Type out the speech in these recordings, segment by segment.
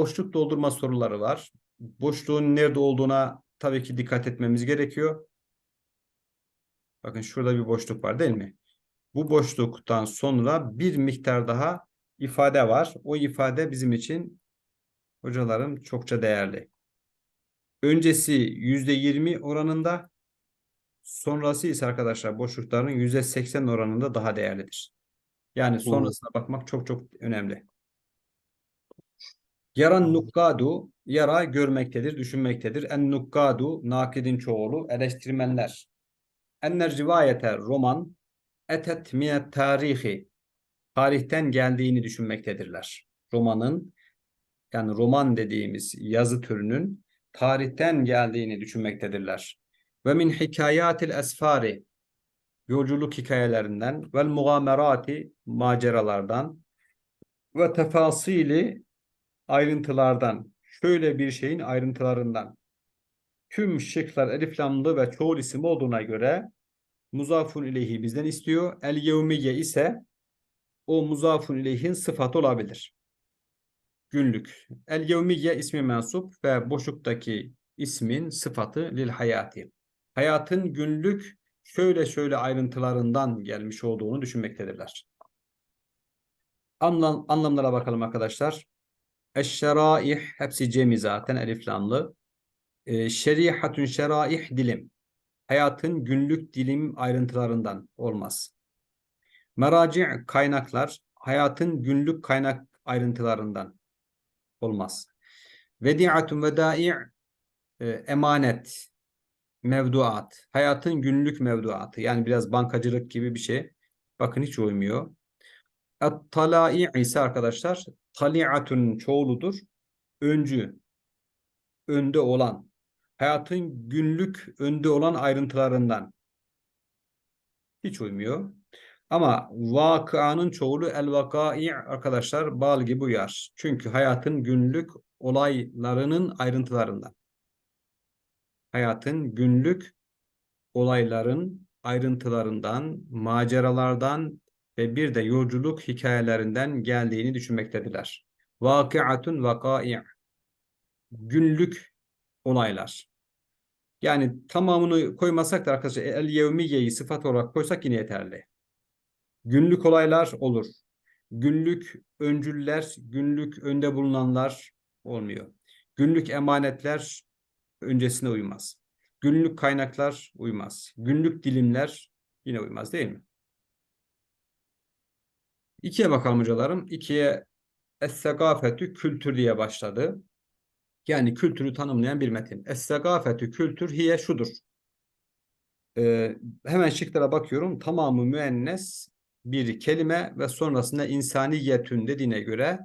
Boşluk doldurma soruları var. Boşluğun nerede olduğuna tabii ki dikkat etmemiz gerekiyor. Bakın şurada bir boşluk var değil mi? Bu boşluktan sonra bir miktar daha ifade var. O ifade bizim için hocalarım çokça değerli. Öncesi %20 oranında, sonrası ise arkadaşlar boşlukların %80 oranında daha değerlidir. Yani sonrasına bakmak çok çok önemli. Yaran nukkadu, yara görmektedir, düşünmektedir. En nukkadu, nakidin çoğulu, eleştirmenler. Enner rivayete, roman, etet minet tarihi, tarihten geldiğini düşünmektedirler. Romanın, yani roman dediğimiz yazı türünün tarihten geldiğini düşünmektedirler. Ve min hikayatil esfari, yolculuk hikayelerinden, vel mugamerati, maceralardan, ve tefasili, ayrıntılardan, şöyle bir şeyin ayrıntılarından. Tüm şıklar elif lamlı ve çoğul isim olduğuna göre muzafun ileyhi bizden istiyor. El yevmiye ise o muzafun ileyhin sıfatı olabilir. Günlük. El yevmiye ismi mensup ve boşluktaki ismin sıfatı lil hayati. Hayatın günlük şöyle şöyle ayrıntılarından gelmiş olduğunu düşünmektedirler. Anlam, anlamlara bakalım arkadaşlar. Eşşeraih hepsi cemi zaten eliflamlı. E, şerihatun şeraih dilim. Hayatın günlük dilim ayrıntılarından olmaz. Meraci kaynaklar hayatın günlük kaynak ayrıntılarından olmaz. Vedi'atun vedai e, emanet mevduat. Hayatın günlük mevduatı. Yani biraz bankacılık gibi bir şey. Bakın hiç uymuyor. Et-talai ise arkadaşlar taliatun çoğuludur. Öncü. Önde olan. Hayatın günlük önde olan ayrıntılarından. Hiç uymuyor. Ama vakıanın çoğulu el vakai arkadaşlar bal gibi uyar. Çünkü hayatın günlük olaylarının ayrıntılarından. Hayatın günlük olayların ayrıntılarından, maceralardan ve bir de yolculuk hikayelerinden geldiğini düşünmektediler. Vakiatun vakai günlük olaylar. Yani tamamını koymasak da arkadaşlar el yevmiyeyi sıfat olarak koysak yine yeterli. Günlük olaylar olur. Günlük öncüller, günlük önde bulunanlar olmuyor. Günlük emanetler öncesine uymaz. Günlük kaynaklar uymaz. Günlük dilimler yine uymaz değil mi? İkiye bakalım hocalarım. İkiye Es-segafetü kültür diye başladı. Yani kültürü tanımlayan bir metin. Es-segafetü kültür hiye şudur. Ee, hemen şıklara bakıyorum. Tamamı müennes bir kelime ve sonrasında insaniyetün dediğine göre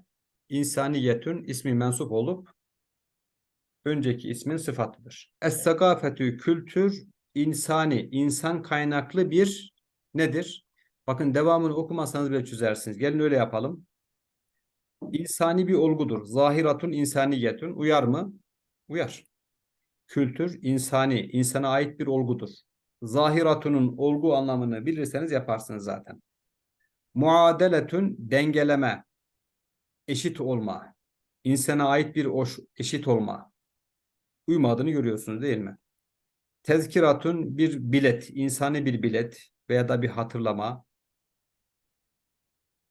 insaniyetün ismi mensup olup önceki ismin sıfatıdır. Es-segafetü kültür insani, insan kaynaklı bir nedir? Bakın devamını okumasanız bile çözersiniz. Gelin öyle yapalım. İnsani bir olgudur. Zahiratun insaniyetun. Uyar mı? Uyar. Kültür insani, insana ait bir olgudur. Zahiratunun olgu anlamını bilirseniz yaparsınız zaten. Muadeletun dengeleme, eşit olma, insana ait bir oş, eşit olma. Uymadığını görüyorsunuz değil mi? Tezkiratun bir bilet, insani bir bilet veya da bir hatırlama.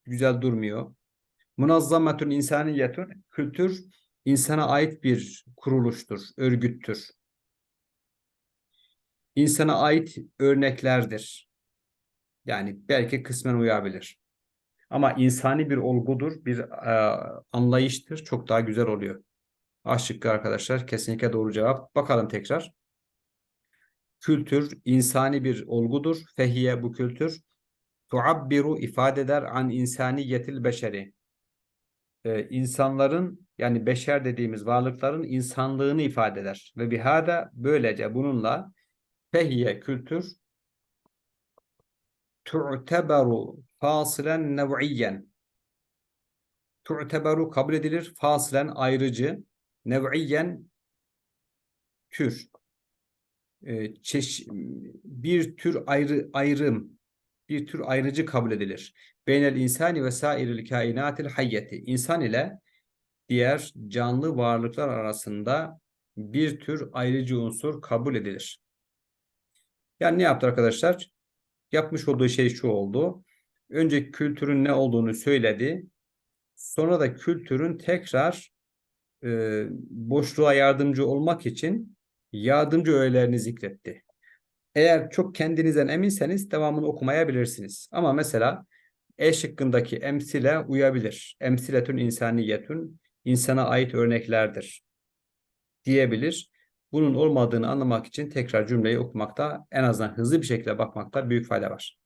Güzel durmuyor. Munazzametun insaniyetun kültür insana ait bir kuruluştur, örgüttür. İnsana ait örneklerdir. Yani belki kısmen uyabilir. Ama insani bir olgudur, bir e, anlayıştır. Çok daha güzel oluyor. A arkadaşlar. Kesinlikle doğru cevap. Bakalım tekrar. Kültür insani bir olgudur. Fehiye bu kültür. Tuabbiru ifade eder an insaniyetil beşeri. Ee, insanların yani beşer dediğimiz varlıkların insanlığını ifade eder. Ve bihada böylece bununla fehiye kültür tu'teberu fasilen nev'iyen tu'teberu kabul edilir fasilen ayrıcı nev'iyen tür e, çeş bir tür ayrı ayrım bir tür ayrıcı kabul edilir. Beynel insani ve sairil kainatil hayyeti. İnsan ile diğer canlı varlıklar arasında bir tür ayrıcı unsur kabul edilir. Yani ne yaptı arkadaşlar? Yapmış olduğu şey şu oldu. Önce kültürün ne olduğunu söyledi. Sonra da kültürün tekrar e, boşluğa yardımcı olmak için yardımcı öğelerini zikretti. Eğer çok kendinizden eminseniz devamını okumayabilirsiniz. Ama mesela E şıkkındaki emsile uyabilir. Emsiletün insaniyetün insana ait örneklerdir diyebilir. Bunun olmadığını anlamak için tekrar cümleyi okumakta en azından hızlı bir şekilde bakmakta büyük fayda var.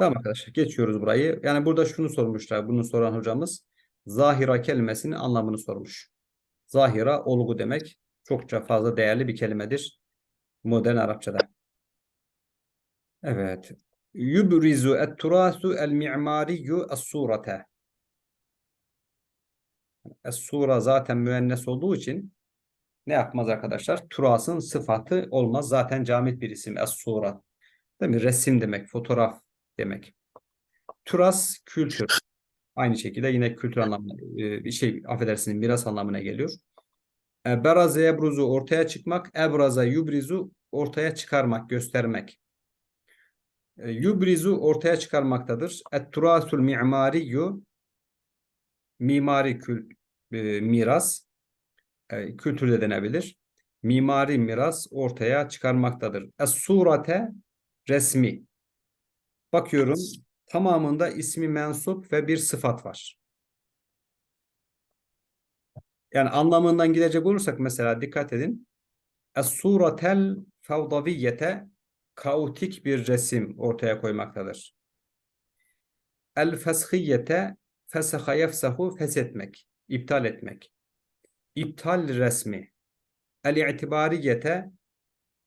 Tamam arkadaşlar geçiyoruz burayı. Yani burada şunu sormuşlar. Bunu soran hocamız zahira kelimesinin anlamını sormuş. Zahira olgu demek. Çokça fazla değerli bir kelimedir modern Arapçada. Evet. Yubrizu et-turasu el-mi'mariyyu es-surete. Es-sura zaten müennes olduğu için ne yapmaz arkadaşlar? Turasın sıfatı olmaz. Zaten camit bir isim es-sura. Değil mi? Resim demek, fotoğraf demek. Turas kültür. Aynı şekilde yine kültür anlamına, e, şey affedersiniz miras anlamına geliyor. Beraze yebruzu ortaya çıkmak, ebraza yubrizu ortaya çıkarmak, göstermek. E, Yubrizu ortaya çıkarmaktadır. Et-turasul mi'mariyyu mimari kül, e, miras e, kültür de denebilir. Mimari miras ortaya çıkarmaktadır. Es-surate resmi. Bakıyorum tamamında ismi mensup ve bir sıfat var. Yani anlamından gidecek olursak mesela dikkat edin. Es-suratel fevdaviyete kaotik bir resim ortaya koymaktadır. El feshiyete fesaha yefsahu feshetmek, iptal etmek. İptal resmi. El itibariyete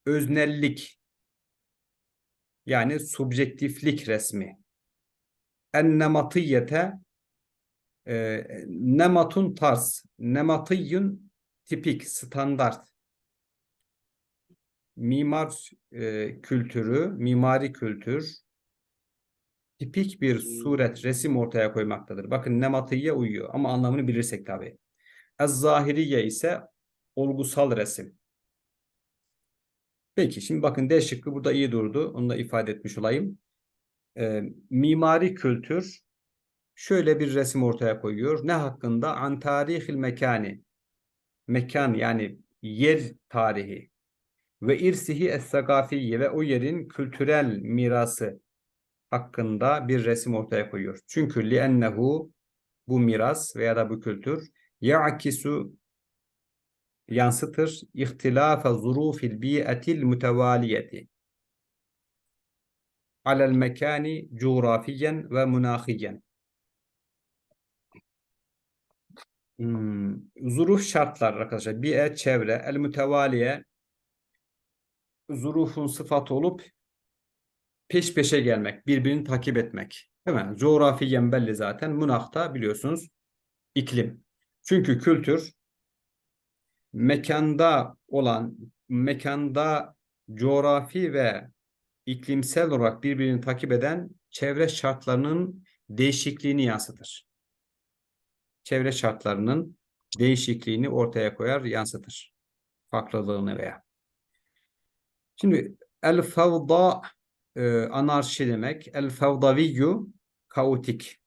öznellik yani subjektiflik resmi. En nematiyete e, nematun tarz, nematiyyun tipik, standart. Mimar e, kültürü, mimari kültür tipik bir suret, resim ortaya koymaktadır. Bakın nematiye uyuyor ama anlamını bilirsek tabii. Ez-zahiriye ise olgusal resim. Peki şimdi bakın D şıkkı burada iyi durdu. Onu da ifade etmiş olayım. Ee, mimari kültür şöyle bir resim ortaya koyuyor. Ne hakkında? An tarihil mekani. Mekan yani yer tarihi. Ve irsihi es-sagafiyye ve o yerin kültürel mirası hakkında bir resim ortaya koyuyor. Çünkü li'ennehu bu miras veya da bu kültür ya'kisu yansıtır ihtilafa zurufil bi'etil mütevaliyeti alel mekani coğrafiyen ve münahiyen. Hmm. Zuruf şartlar arkadaşlar. Bi'e çevre, el mütevaliye zurufun sıfatı olup peş peşe gelmek, birbirini takip etmek. Değil mi? Coğrafiyen belli zaten. Münahta biliyorsunuz iklim. Çünkü kültür mekanda olan, mekanda coğrafi ve iklimsel olarak birbirini takip eden çevre şartlarının değişikliğini yansıtır. Çevre şartlarının değişikliğini ortaya koyar, yansıtır. Farklılığını veya. Şimdi el fevda e, anarşi demek. El fevdaviyyu kaotik.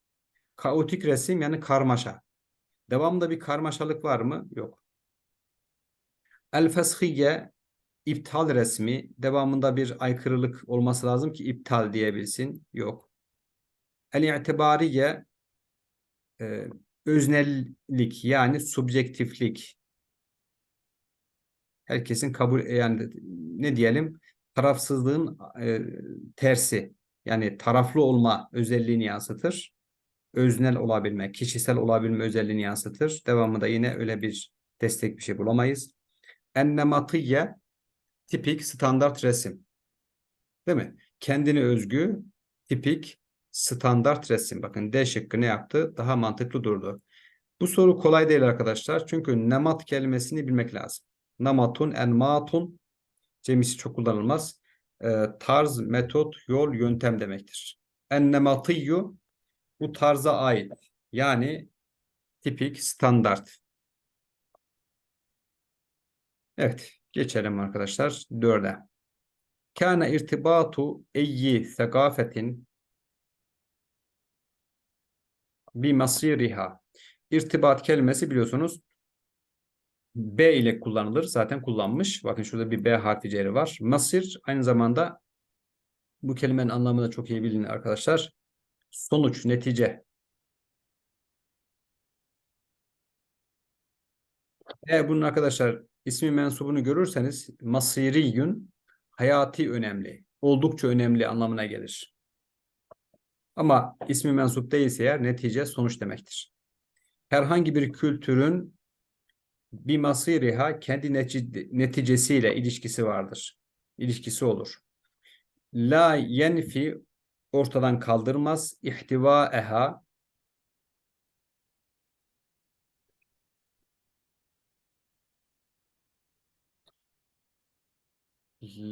Kaotik resim yani karmaşa. Devamında bir karmaşalık var mı? Yok. El feshiye iptal resmi. Devamında bir aykırılık olması lazım ki iptal diyebilsin. Yok. El itibariye e, öznellik yani subjektiflik. Herkesin kabul yani ne diyelim tarafsızlığın e, tersi yani taraflı olma özelliğini yansıtır. Öznel olabilme, kişisel olabilme özelliğini yansıtır. Devamında yine öyle bir destek bir şey bulamayız. Ennematiye tipik standart resim. Değil mi? Kendine özgü tipik standart resim. Bakın D şıkkı ne yaptı? Daha mantıklı durdu. Bu soru kolay değil arkadaşlar. Çünkü nemat kelimesini bilmek lazım. Namatun, enmatun cemisi çok kullanılmaz. E, tarz, metot, yol, yöntem demektir. Ennematiyyu bu tarza ait. Yani tipik, standart. Evet, geçelim arkadaşlar dörde. Kana irtibatu eyyi sekafetin bi masiriha. İrtibat kelimesi biliyorsunuz B ile kullanılır. Zaten kullanmış. Bakın şurada bir B harfi ceri var. Masir aynı zamanda bu kelimenin anlamı da çok iyi bilin arkadaşlar. Sonuç, netice. Eğer bunun arkadaşlar ismi mensubunu görürseniz masiriyün hayati önemli, oldukça önemli anlamına gelir. Ama ismi mensup değilse eğer netice sonuç demektir. Herhangi bir kültürün bir masiriha kendi neticesiyle ilişkisi vardır. İlişkisi olur. La yenfi ortadan kaldırmaz. İhtiva eha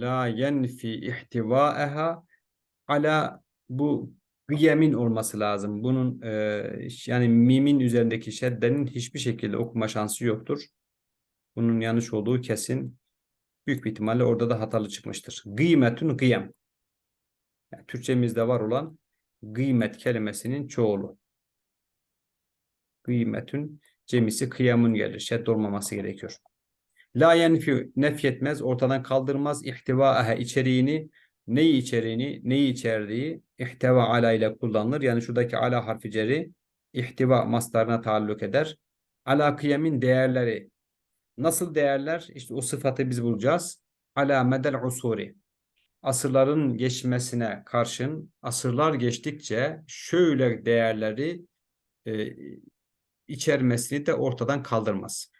la yenfi ihtivaeha ala bu gıyemin olması lazım. Bunun e, yani mimin üzerindeki şeddenin hiçbir şekilde okuma şansı yoktur. Bunun yanlış olduğu kesin. Büyük bir ihtimalle orada da hatalı çıkmıştır. Gıymetün gıyem. Yani Türkçemizde var olan gıymet kelimesinin çoğulu. Gıymetün cemisi kıyamun gelir. Şedd olmaması gerekiyor. La yenfi nefyetmez, ortadan kaldırmaz ihtivaaha içeriğini, neyi içeriğini, neyi içerdiği ihtiva ala ile kullanılır. Yani şuradaki ala harfi ceri ihtiva mastarına taalluk eder. Ala kıyemin değerleri. Nasıl değerler? İşte o sıfatı biz bulacağız. Ala medel usuri. Asırların geçmesine karşın asırlar geçtikçe şöyle değerleri e, içermesini de ortadan kaldırmaz.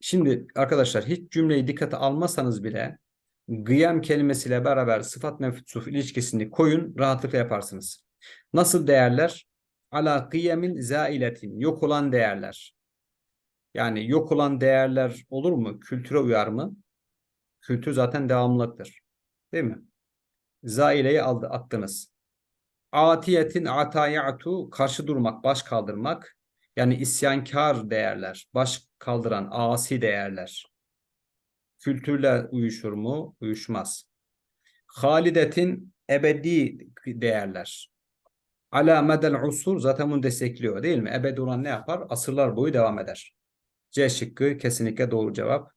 Şimdi arkadaşlar hiç cümleyi dikkate almasanız bile gıyam kelimesiyle beraber sıfat mevsuf ilişkisini koyun rahatlıkla yaparsınız. Nasıl değerler? Ala kıyemin zailetin yok olan değerler. Yani yok olan değerler olur mu? Kültüre uyar mı? Kültür zaten devamlılıktır. Değil mi? Zaileyi aldı, attınız. Atiyetin atayatu karşı durmak, baş kaldırmak. Yani isyankar değerler, baş kaldıran asi değerler. Kültürle uyuşur mu? Uyuşmaz. Halidetin ebedi değerler. Ala medel usur zaten bunu destekliyor değil mi? Ebedi olan ne yapar? Asırlar boyu devam eder. C şıkkı kesinlikle doğru cevap.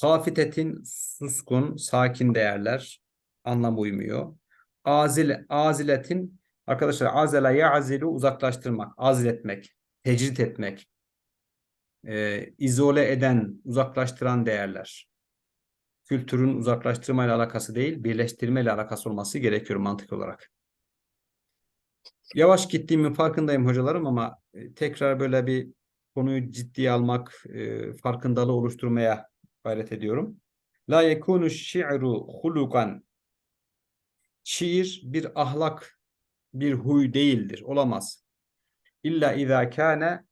Hafitetin suskun, sakin değerler anlam uymuyor. Azil, aziletin arkadaşlar azela ya'zilu uzaklaştırmak, azil etmek tecrit etmek, e, izole eden, uzaklaştıran değerler. Kültürün uzaklaştırmayla alakası değil, birleştirmeyle alakası olması gerekiyor mantık olarak. Yavaş gittiğimin farkındayım hocalarım ama e, tekrar böyle bir konuyu ciddiye almak, e, farkındalığı oluşturmaya gayret ediyorum. La yekunu şi'ru hulukan Şiir bir ahlak, bir huy değildir, olamaz. İlla izâ kâne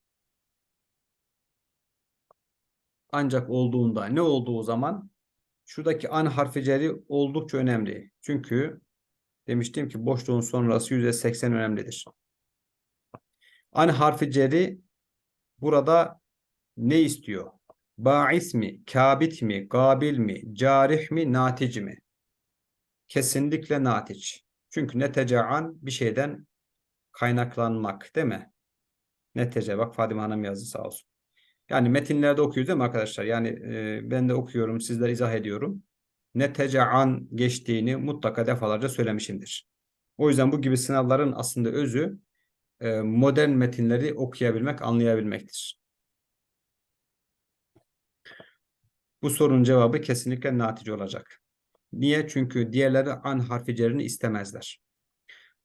ancak olduğunda ne olduğu zaman şuradaki an harfi ceri oldukça önemli. Çünkü demiştim ki boşluğun sonrası %80 önemlidir. An harfi ceri burada ne istiyor? Ba'is mi, kabit mi, gabil mi, carih mi, natic mi? Kesinlikle natic. Çünkü neteca'an bir şeyden kaynaklanmak değil mi? Netece bak Fadime Hanım yazdı sağ olsun. Yani metinlerde okuyoruz değil mi arkadaşlar? Yani e, ben de okuyorum, sizler izah ediyorum. Netece an geçtiğini mutlaka defalarca söylemişimdir. O yüzden bu gibi sınavların aslında özü e, modern metinleri okuyabilmek, anlayabilmektir. Bu sorunun cevabı kesinlikle natice olacak. Niye? Çünkü diğerleri an harfi cerini istemezler.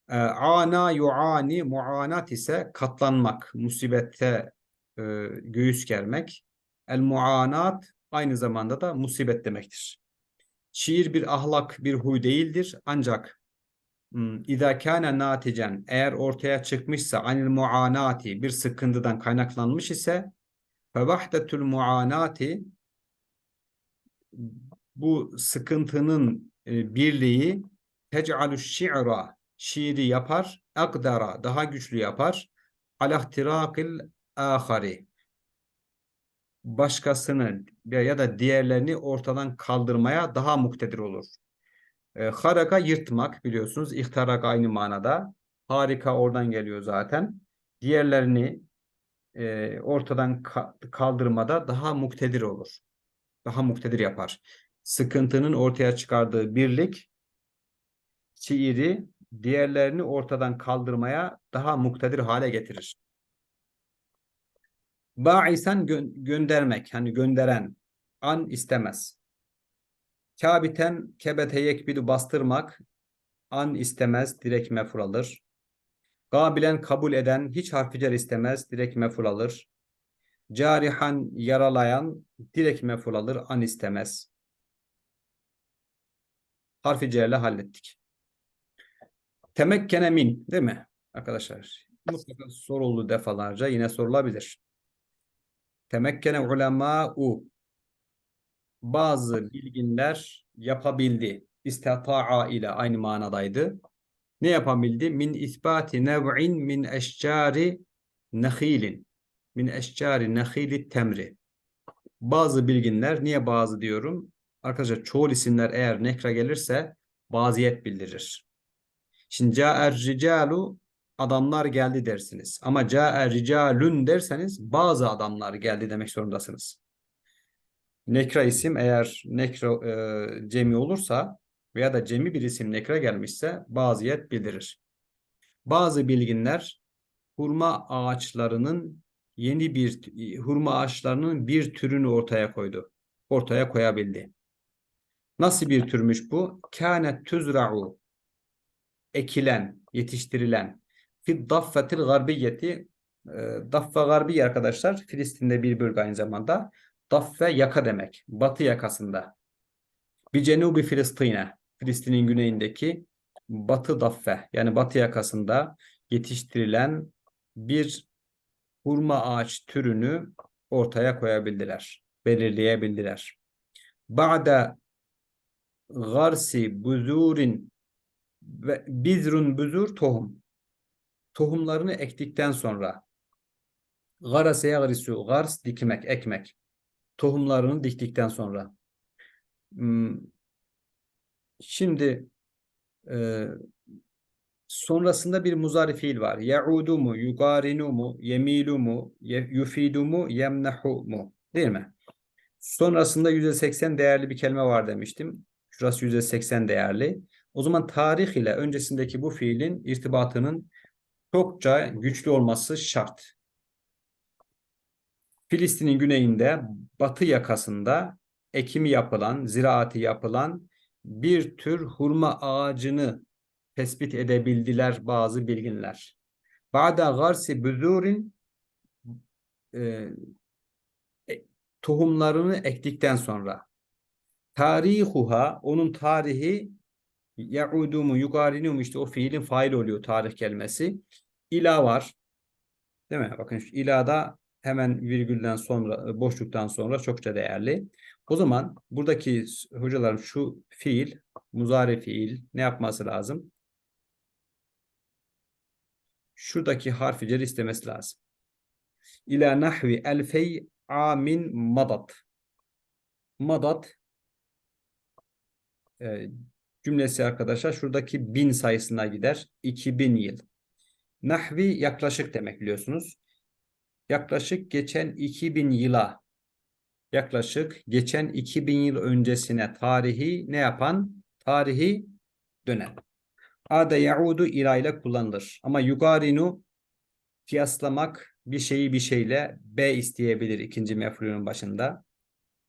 E, ana yuani muanat ise katlanmak, musibette e, göğüs germek. El muanat aynı zamanda da musibet demektir. Şiir bir ahlak, bir huy değildir. Ancak hmm, İza kana naticen eğer ortaya çıkmışsa anil muanati bir sıkıntıdan kaynaklanmış ise fe vahdetul muanati bu sıkıntının e, birliği tec'alu şi'ra şiiri yapar. Akdara daha güçlü yapar. Alahtirakil ahari başkasını ya da diğerlerini ortadan kaldırmaya daha muktedir olur. E, haraka yırtmak biliyorsunuz. İhtarak aynı manada. Harika oradan geliyor zaten. Diğerlerini e, ortadan ka kaldırmada daha muktedir olur. Daha muktedir yapar. Sıkıntının ortaya çıkardığı birlik şiiri diğerlerini ortadan kaldırmaya daha muktedir hale getirir. Ba'isen gö göndermek, hani gönderen, an istemez. Kabiten kebete yekbidu bastırmak, an istemez, direkt meful alır. Gabilen kabul eden, hiç harficer istemez, direkt meful alır. Carihan yaralayan, direkt meful alır, an istemez. Harfi cerle hallettik. Temekkene min, değil mi arkadaşlar? Mutlaka soruldu defalarca, yine sorulabilir. Temekkene ulemâ'u bazı bilginler yapabildi. İstata'a ile aynı manadaydı. Ne yapabildi? Min isbati nev'in min eşcari nehilin. Min eşcari nehili temri. Bazı bilginler, niye bazı diyorum? Arkadaşlar çoğul isimler eğer nekra gelirse baziyet bildirir. Şimdi ca'er ricalu adamlar geldi dersiniz. Ama ca'e ricalun derseniz bazı adamlar geldi demek zorundasınız. Nekra isim eğer nekra e, cemi olursa veya da cemi bir isim nekra gelmişse baziyet bildirir. Bazı bilginler hurma ağaçlarının yeni bir hurma ağaçlarının bir türünü ortaya koydu. Ortaya koyabildi. Nasıl bir türmüş bu? Kânet tuzra'u ekilen, yetiştirilen fi daffetil garbiyeti e, Daffa Garbiye arkadaşlar Filistin'de bir bölge aynı zamanda. Daffe yaka demek. Batı yakasında. Bir cenubi Filistin'e Filistin'in güneyindeki Batı Daffe yani Batı yakasında yetiştirilen bir hurma ağaç türünü ortaya koyabildiler. Belirleyebildiler. Ba'da garsi buzurin ve bizrun buzur tohum tohumlarını ektikten sonra garase yagrisu gars dikmek, ekmek. Tohumlarını diktikten sonra. Hmm, şimdi e, sonrasında bir muzari fiil var. Yaudu mu, yugarinu mu, yemilu mu, yufidu mu, yemnehu mu. Değil mi? Sonrasında %80 değerli bir kelime var demiştim. Şurası %80 değerli. O zaman tarih ile öncesindeki bu fiilin irtibatının çokça güçlü olması şart. Filistin'in güneyinde batı yakasında ekimi yapılan, ziraati yapılan bir tür hurma ağacını tespit edebildiler bazı bilginler. Ba'da garsi büzurin e, e, tohumlarını ektikten sonra tarihuha onun tarihi yaudumu yugarinu işte o fiilin fail oluyor tarih kelimesi ila var. Değil mi? Bakın şu ilada hemen virgülden sonra e, boşluktan sonra çokça değerli. O zaman buradaki hocalarım şu fiil muzari fiil ne yapması lazım? Şuradaki harfi cer istemesi lazım. İla nahvi elfey amin madat. Madat e, cümlesi arkadaşlar şuradaki bin sayısına gider. 2000 yıl. Nahvi yaklaşık demek biliyorsunuz. Yaklaşık geçen 2000 yıla yaklaşık geçen 2000 yıl öncesine tarihi ne yapan? Tarihi dönen. Ade yaudu ila ile kullanılır. Ama yugarinu kıyaslamak bir şeyi bir şeyle B isteyebilir ikinci mef'ulün başında.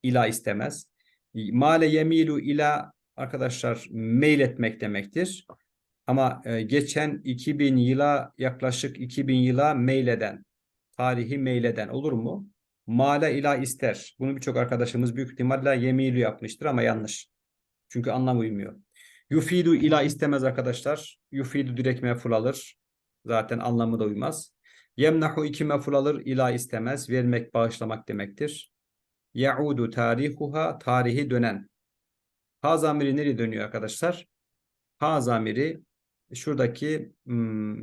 İla istemez. Male yemilu ila arkadaşlar meyletmek demektir. Ama e, geçen 2000 yıla yaklaşık 2000 yıla meyleden, tarihi meyleden olur mu? Mala ila ister. Bunu birçok arkadaşımız büyük ihtimalle yemilu yapmıştır ama yanlış. Çünkü anlam uymuyor. Yufidu ila istemez arkadaşlar. Yufidu direkt meful alır. Zaten anlamı da uymaz. Yemnahu iki meful alır. ila istemez. Vermek, bağışlamak demektir. Yaudu tarihuha tarihi dönen. Ha zamiri nereye dönüyor arkadaşlar? Ha zamiri şuradaki hmm,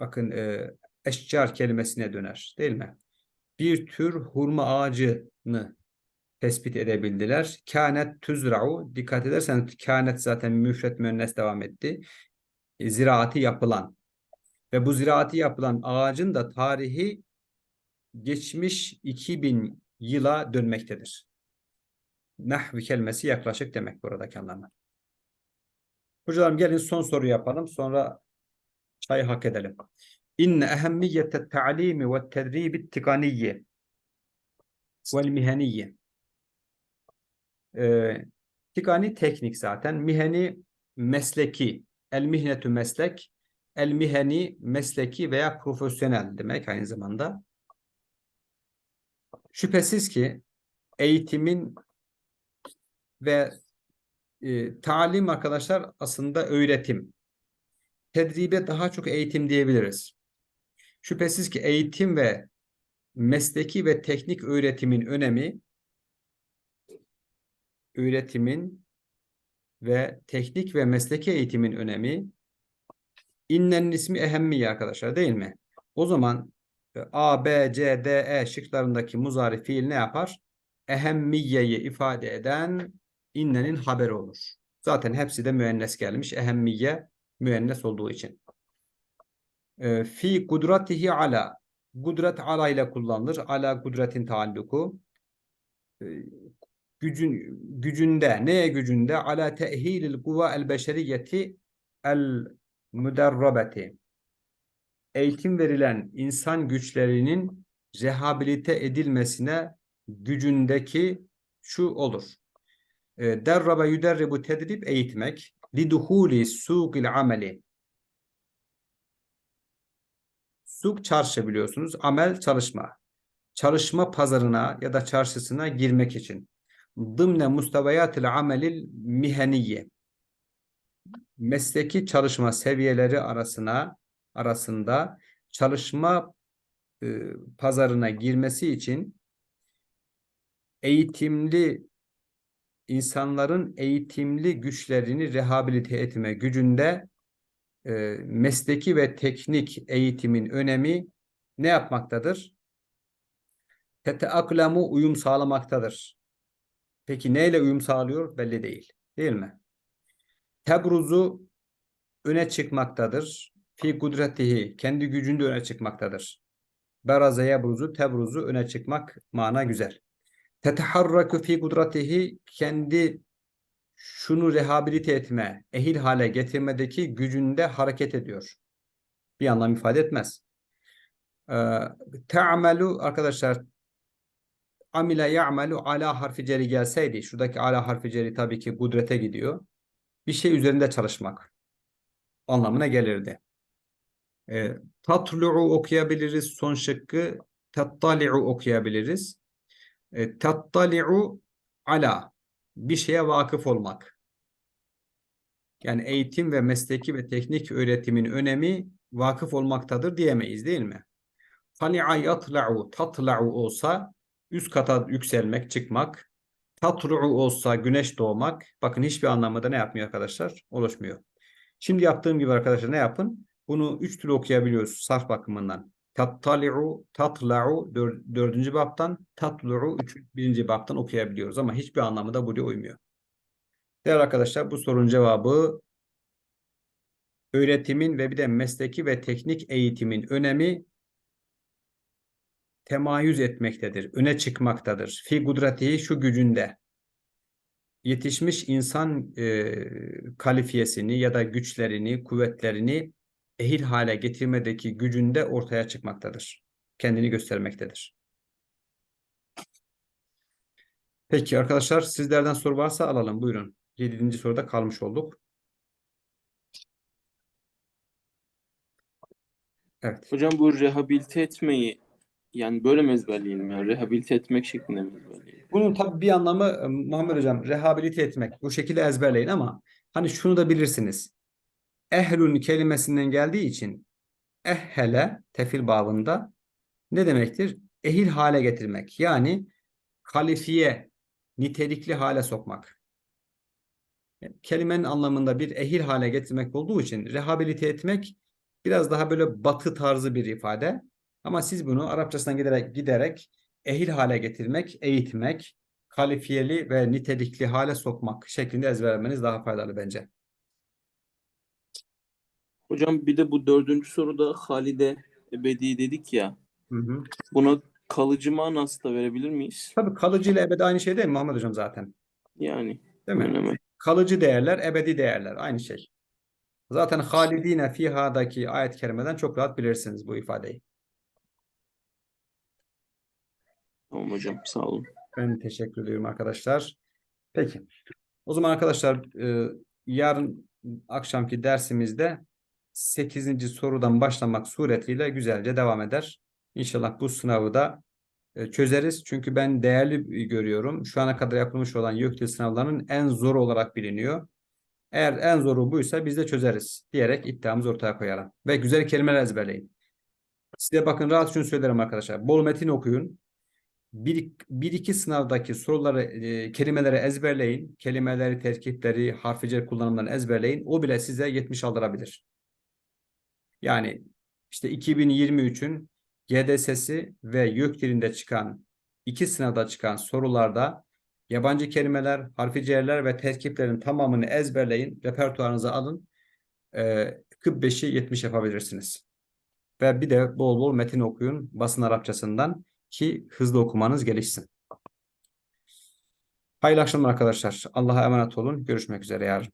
bakın e, eşcar kelimesine döner değil mi? Bir tür hurma ağacını tespit edebildiler. Kânet tuzra'u dikkat edersen kânet zaten müfret müennes devam etti. E, ziraati yapılan ve bu ziraati yapılan ağacın da tarihi geçmiş 2000 yıla dönmektedir. Nahvi kelimesi yaklaşık demek buradaki anlamı. Hocalarım gelin son soru yapalım. Sonra çay hak edelim. İnne ehemmiyete ta'limi ve tedribi tikaniyye vel miheniyye. Ee, tikani teknik zaten. Miheni mesleki. El mihnetu meslek. El miheni mesleki veya profesyonel demek aynı zamanda. Şüphesiz ki eğitimin ve e, talim arkadaşlar aslında öğretim. Tedribe daha çok eğitim diyebiliriz. Şüphesiz ki eğitim ve mesleki ve teknik öğretimin önemi öğretimin ve teknik ve mesleki eğitimin önemi innenin ismi ehemmiye arkadaşlar değil mi? O zaman e, A, B, C, D, E şıklarındaki muzari fiil ne yapar? Ehemmiyeyi ifade eden innenin haberi olur. Zaten hepsi de müennes gelmiş. Ehemmiye müennes olduğu için. E, fi kudratihi ala. Kudret ala ile kullanılır. Ala kudretin taalluku. E, gücün gücünde neye gücünde ala tehilil kuva el beşeriyeti el müderrabeti eğitim verilen insan güçlerinin rehabilite edilmesine gücündeki şu olur. E, derrabe yüderribu tedrib eğitmek liduhuli suqil ameli Suk çarşı biliyorsunuz. Amel çalışma. Çalışma pazarına ya da çarşısına girmek için. Dımne mustaveyatil amelil miheniye. Mesleki çalışma seviyeleri arasına arasında çalışma e, pazarına girmesi için eğitimli insanların eğitimli güçlerini rehabilite etme gücünde e, mesleki ve teknik eğitimin önemi ne yapmaktadır? Teteaklamu uyum sağlamaktadır. Peki neyle uyum sağlıyor? Belli değil. Değil mi? Tebruzu öne çıkmaktadır. Fi kudretihi kendi gücünde öne çıkmaktadır. Beraze yebruzu tebruzu öne çıkmak mana güzel. Teteharraku fi kudretihi kendi şunu rehabilite etme, ehil hale getirmedeki gücünde hareket ediyor. Bir anlam ifade etmez. Ee, te'amelu arkadaşlar amile ya'melu ala harfi ceri gelseydi şuradaki ala harfi ceri tabii ki kudrete gidiyor. Bir şey üzerinde çalışmak anlamına gelirdi. E, tatlu'u okuyabiliriz son şıkkı. Tattali'u okuyabiliriz. E, tattali'u ala bir şeye vakıf olmak. Yani eğitim ve mesleki ve teknik öğretimin önemi vakıf olmaktadır diyemeyiz değil mi? Tali'a yatla'u tatla'u olsa üst kata yükselmek, çıkmak. Tatlu'u olsa güneş doğmak. Bakın hiçbir anlamı da ne yapmıyor arkadaşlar? Oluşmuyor. Şimdi yaptığım gibi arkadaşlar ne yapın? Bunu üç türlü okuyabiliyoruz sarf bakımından. Tattali'u, tatla'u dör, dördüncü baptan, tatlu'u üç, birinci baptan okuyabiliyoruz ama hiçbir anlamı da buraya uymuyor. Değerli arkadaşlar bu sorunun cevabı öğretimin ve bir de mesleki ve teknik eğitimin önemi temayüz etmektedir, öne çıkmaktadır. Fi kudretihi şu gücünde yetişmiş insan e, kalifiyesini ya da güçlerini, kuvvetlerini ehil hale getirmedeki gücünde ortaya çıkmaktadır. Kendini göstermektedir. Peki arkadaşlar sizlerden soru varsa alalım. Buyurun. Yedinci soruda kalmış olduk. Evet. Hocam bu rehabilite etmeyi yani böyle mi ezberleyelim yani rehabilite etmek şeklinde mi ezberleyelim? Bunun tabii bir anlamı e, Muhammed Hocam rehabilite etmek. Bu şekilde ezberleyin ama hani şunu da bilirsiniz. Ehlün kelimesinden geldiği için ehhele tefil babında ne demektir? Ehil hale getirmek. Yani kalifiye, nitelikli hale sokmak. kelimenin anlamında bir ehil hale getirmek olduğu için rehabilite etmek biraz daha böyle batı tarzı bir ifade. Ama siz bunu Arapçasına giderek giderek ehil hale getirmek, eğitmek, kalifiyeli ve nitelikli hale sokmak şeklinde ezberlemeniz daha faydalı bence. Hocam bir de bu dördüncü soruda Halide ebedi dedik ya. Hı hı. Buna kalıcı manası da verebilir miyiz? Tabii kalıcı ile ebedi aynı şey değil mi Muhammed Hocam zaten? Yani Değil mi? hemen. Kalıcı değerler, ebedi değerler aynı şey. Zaten halidine fiha'daki ayet-i kerimeden çok rahat bilirsiniz bu ifadeyi. Tamam hocam sağ olun. Ben teşekkür ediyorum arkadaşlar. Peki. O zaman arkadaşlar e, yarın akşamki dersimizde 8. sorudan başlamak suretiyle güzelce devam eder. İnşallah bu sınavı da e, çözeriz. Çünkü ben değerli görüyorum. Şu ana kadar yapılmış olan YÖKDİL sınavlarının en zor olarak biliniyor. Eğer en zoru buysa biz de çözeriz diyerek iddiamızı ortaya koyalım. Ve güzel kelimeler ezberleyin. Size bakın rahat şunu söylerim arkadaşlar. Bol metin okuyun. Bir, bir iki sınavdaki soruları, e, kelimeleri ezberleyin. Kelimeleri, terkipleri, harficer kullanımlarını ezberleyin. O bile size 70 aldırabilir. Yani işte 2023'ün GDS'si ve YÖK dilinde çıkan iki sınavda çıkan sorularda yabancı kelimeler, harficerler ve terkiplerin tamamını ezberleyin. Repertuarınıza alın. E, 45'i 70 yapabilirsiniz. Ve bir de bol bol metin okuyun basın Arapçasından ki hızlı okumanız gelişsin. Hayırlı akşamlar arkadaşlar. Allah'a emanet olun. Görüşmek üzere yarın.